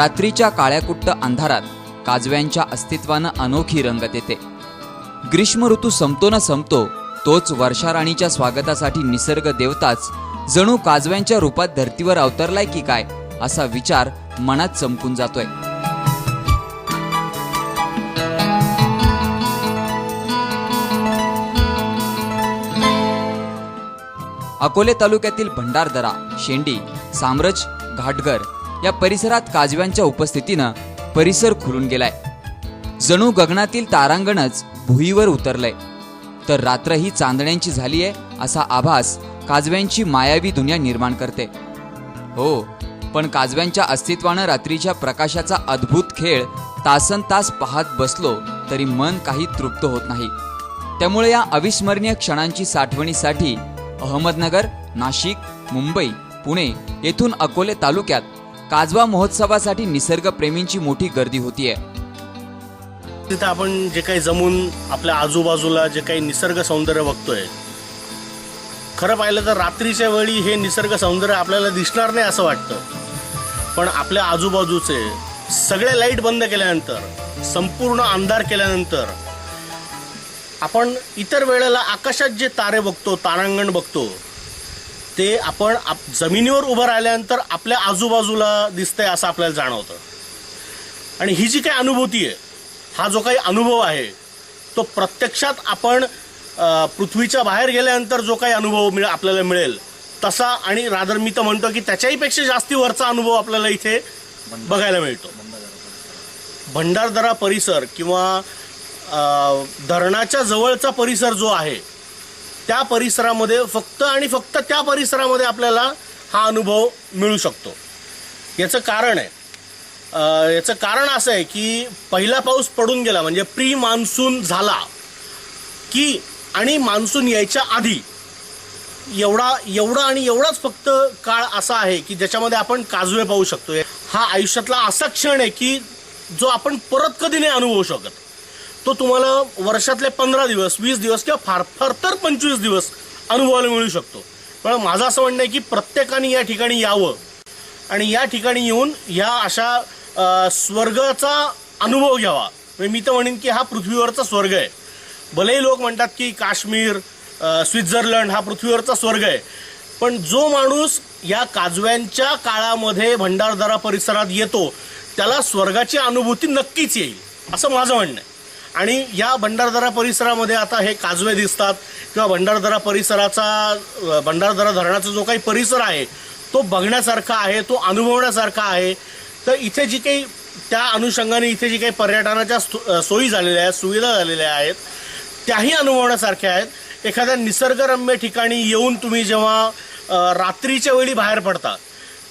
रात्रीच्या काळ्याकुट्ट अंधारात काजव्यांच्या अस्तित्वानं अनोखी रंगत येते. ग्रीष्म ऋतू संपतो ना संपतो तोच वर्षाराणीच्या स्वागतासाठी निसर्ग देवताच जणू काजव्यांच्या रूपात धर्तीवर अवतरलाय की काय असा विचार मनात चमकून जातोय. अकोले तालुक्यातील भंडारदरा शेंडी सामरज घाटघर या परिसरात काजव्यांच्या उपस्थितीनं परिसर खुलून गेलाय. जणू गगनातील तारांगणच भुईवर उतरलंय. तर रात्र ही चांदण्यांची झालीय असा आभास काजव्यांची मायावी दुनिया निर्माण करते. हो पण काजव्यांच्या अस्तित्वानं रात्रीच्या प्रकाशाचा अद्भुत खेळ तासन तास पाहत बसलो तरी मन काही तृप्त होत नाही. त्यामुळे या अविस्मरणीय क्षणांची साठवणीसाठी अहमदनगर नाशिक मुंबई पुणे येथून अकोले तालुक्यात काजवा महोत्सवासाठी निसर्गप्रेमींची मोठी गर्दी होतीये. तिथे आपण जे काही जमून आपल्या आजूबाजूला जे काही निसर्ग सौंदर्य बघतोय खरं पाहिलं तर रात्रीच्या वेळी हे निसर्ग सौंदर्य आपल्याला दिसणार नाही असं वाटतं. पण आपल्या आजूबाजूचे सगळे लाइट बंद केल्यानंतर संपूर्ण अंधार केल्यानंतर आपण इतर वेळेला आकाशात जे तारे बघतो तारांगण बघतो ते आपण आप- जमिनीवर उभं राहिल्यानंतर आपल्या आजूबाजूला दिसतंय असं आपल्याला जाणवतं. आणि ही जी काही अनुभूती आहे हा जो काही अनुभव आहे तो प्रत्यक्षात आपण पृथ्वीच्या बाहेर गेल्यानंतर जो काही अनुभव मिळ आपल्याला मिळेल तसा आणि रादर मी तर म्हणतो की त्याच्याही पेक्षा जास्ती वरचा अनुभव आपल्याला इथे बघायला मिळतो. भंडारदरा परिसर किंवा धरणाच्या जवळचा परिसर जो आहे त्या परिसरामध्ये फक्त आणि फक्त त्या परिसरामध्ये आपल्याला हा अनुभव मिळू शकतो. याचं कारण आहे. याचं कारण असं आहे की पहिला पाऊस पडून गेला म्हणजे प्री मान्सून झाला की आणि मान्सून यायच्या आधी एवढा एवढा आणि एवढाच फक्त काळ असा आहे की ज्याच्यामध्ये आपण काजवे पाहू शकतो हा आयुष्यातला असा क्षण आहे की जो आपण परत कधी नाही अनुभवू शकत. तो तुम्हाला वर्षातले पंधरा दिवस वीस दिवस किंवा फार फार तर पंचवीस दिवस अनुभवायला मिळू शकतो. पण माझं असं म्हणणं आहे की प्रत्येकाने या ठिकाणी यावं. आणि या ठिकाणी येऊन ह्या अशा स्वर्गाचा अनुभव घ्यावा. म्हणजे मी तर म्हणेन की हा पृथ्वीवरचा स्वर्ग आहे. भलेही लोक म्हणतात की काश्मीर स्वित्झर्लंड हा पृथ्वीवरचा स्वर्ग आहे. पण जो माणूस या काजव्यांच्या काळामध्ये भंडारदरा परिसरात येतो त्याला स्वर्गाची अनुभूती नक्कीच येईल. असं माझं म्हणणं आहे. आणि या भंडारदरा परिसरामध्ये आता हे काजवे दिसतात किंवा भंडारदरा परिसराचा भंडारदरा धरणाचा जो काही परिसर आहे तो बघण्यासारखा आहे तो अनुभवण्यासारखा आहे. तर इथे जी काही त्या अनुषंगाने इथे जी काही पर्यटनाच्या सोयी झालेल्या आहेत सुविधा झालेल्या आहेत त्याही अनुभवण्यासारख्या आहेत. एखाद्या निसर्गरम्य ठिकाणी येऊन तुम्ही जेव्हा रात्रीच्या वेळी बाहेर पडता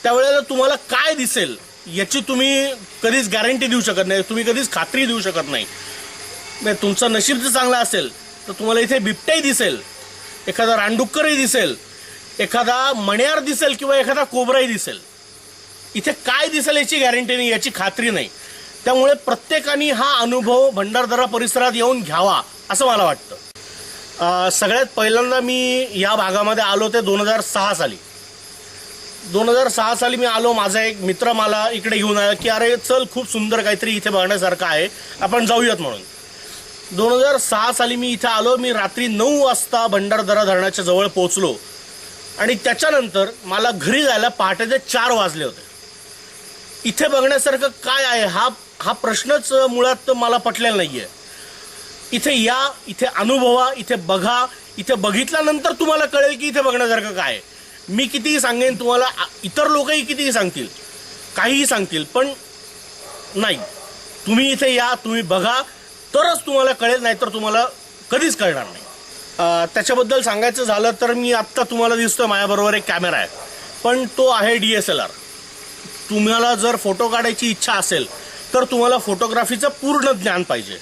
त्यावेळेला तुम्हाला काय दिसेल याची तुम्ही कधीच गॅरंटी देऊ शकत नाही तुम्ही कधीच खात्री देऊ शकत नाही. नाही तुमचं नशीब जर चांगलं असेल तर तुम्हाला इथे बिबट्याही दिसेल एखादा रानडुक्करही दिसेल एखादा मण्यार दिसेल किंवा एखादा कोबराही दिसेल. इथे काय दिसेल याची गॅरंटी नाही याची खात्री नाही. त्यामुळे प्रत्येकाने हा अनुभव भंडारदरा परिसरात येऊन घ्यावा असं मला वाटतं. सगळ्यात पहिल्यांदा मी या भागामध्ये आलो ते दोन हजार सहा साली. दोन हजार सहा साली मी आलो माझा एक मित्र मला इकडे घेऊन आला की अरे चल खूप सुंदर काहीतरी इथे बघण्यासारखं आहे आपण जाऊयात म्हणून. दोन हजार सहा साली मी इथे आलो. मी रात्री नऊ वाजता भंडारदरा धरणाच्या जवळ पोहोचलो. आणि त्याच्यानंतर मला घरी जायला पहाटेचे चार वाजले होते. इथे बघण्यासारखं काय आहे? हा हा प्रश्नच मुळात मला पटलेला नाहीये. इथे या इथे अनुभवा इथे बघा. इथे बघितल्यानंतर तुम्हाला कळेल की इथे बघण्यासारखं काय आहे. मी कितीही सांगेन तुम्हाला इतर लोकही कितीही सांगतील काहीही सांगतील पण नाही. तुम्ही इथे या तुम्ही बघा. तरच तुम्हाला कळेल नाहीतर तुम्हाला कधीच कळणार नाही. त्याच्याबद्दल सांगायचं झालं तर मी आत्ता तुम्हाला दिसतोय माझ्याबरोबर एक कॅमेरा आहे. पण तो आहे डी एस एल आर. तुम्हाला जर फोटो काढायची इच्छा असेल तर तुम्हाला फोटोग्राफीचं पूर्ण ज्ञान पाहिजे.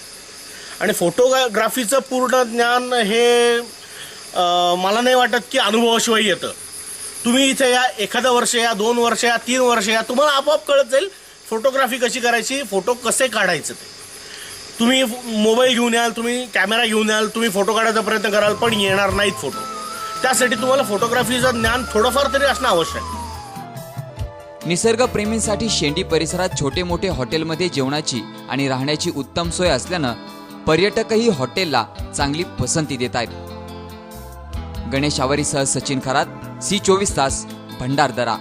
आणि फोटोग्राफीचं पूर्ण ज्ञान हे मला नाही वाटत की अनुभवाशिवाय येतं. तुम्ही इथे या एखादं वर्ष या दोन वर्ष या तीन वर्ष या तुम्हाला आपोआप कळत जाईल फोटोग्राफी कशी करायची फोटो कसे काढायचे ते. तुम्ही मोबाईल घेऊन याल तुम्ही कॅमेरा घेऊन याल तुम्ही फोटो काढायचा प्रयत्न कराल पण येणार नाहीत फोटो. त्यासाठी तुम्हाला फोटोग्राफीचं ज्ञान थोडंफार तरी असणं आवश्यक आहे. निसर्गप्रेमींसाठी शेंडी परिसरात छोटे मोठे हॉटेलमध्ये जेवणाची आणि राहण्याची उत्तम सोय असल्यानं पर्यटकही हॉटेलला चांगली पसंती देत आहेत. गणेश आवारीसह सचिन खरात सी चोवीस तास भंडारदरा.